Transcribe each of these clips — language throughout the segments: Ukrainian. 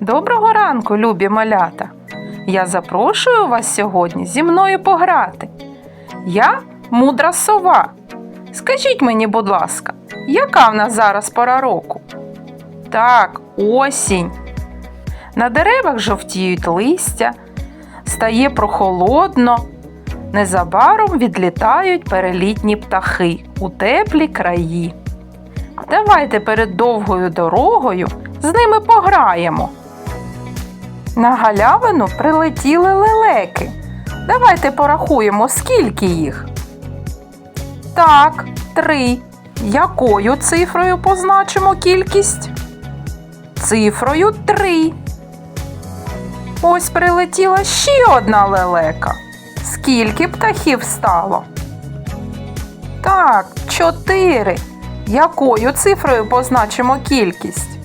Доброго ранку, любі малята! Я запрошую вас сьогодні зі мною пограти. Я мудра сова. Скажіть мені, будь ласка, яка в нас зараз пора року? Так, осінь. На деревах жовтіють листя, стає прохолодно. Незабаром відлітають перелітні птахи у теплі краї. Давайте перед довгою дорогою з ними пограємо. На галявину прилетіли лелеки. Давайте порахуємо, скільки їх. Так, три. Якою цифрою позначимо кількість? Цифрою три. Ось прилетіла ще одна лелека. Скільки птахів стало? Так, чотири. Якою цифрою позначимо кількість?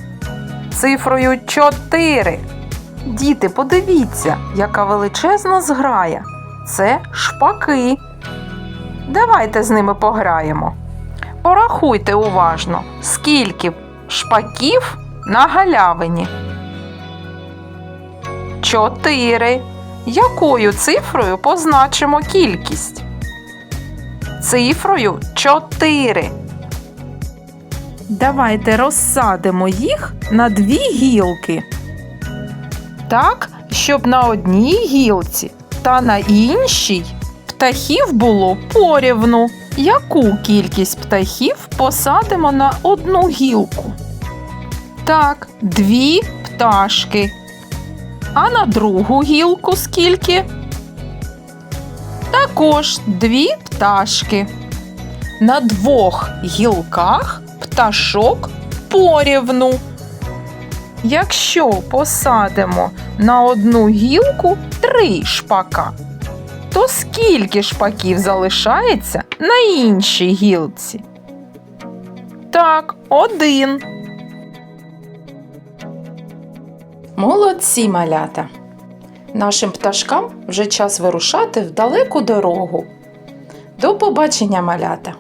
Цифрою 4. Діти, подивіться, яка величезна зграя. Це шпаки. Давайте з ними пограємо. Порахуйте уважно, скільки шпаків на галявині. Чотири. Якою цифрою позначимо кількість? Цифрою 4. Давайте розсадимо їх на дві гілки. Так, щоб на одній гілці та на іншій птахів було порівну. Яку кількість птахів посадимо на одну гілку? Так, дві пташки. А на другу гілку скільки? Також дві пташки. На двох гілках пташок порівну. Якщо посадимо на одну гілку три шпака, то скільки шпаків залишається на іншій гілці? Так, один. Молодці малята. Нашим пташкам вже час вирушати в далеку дорогу. До побачення, малята!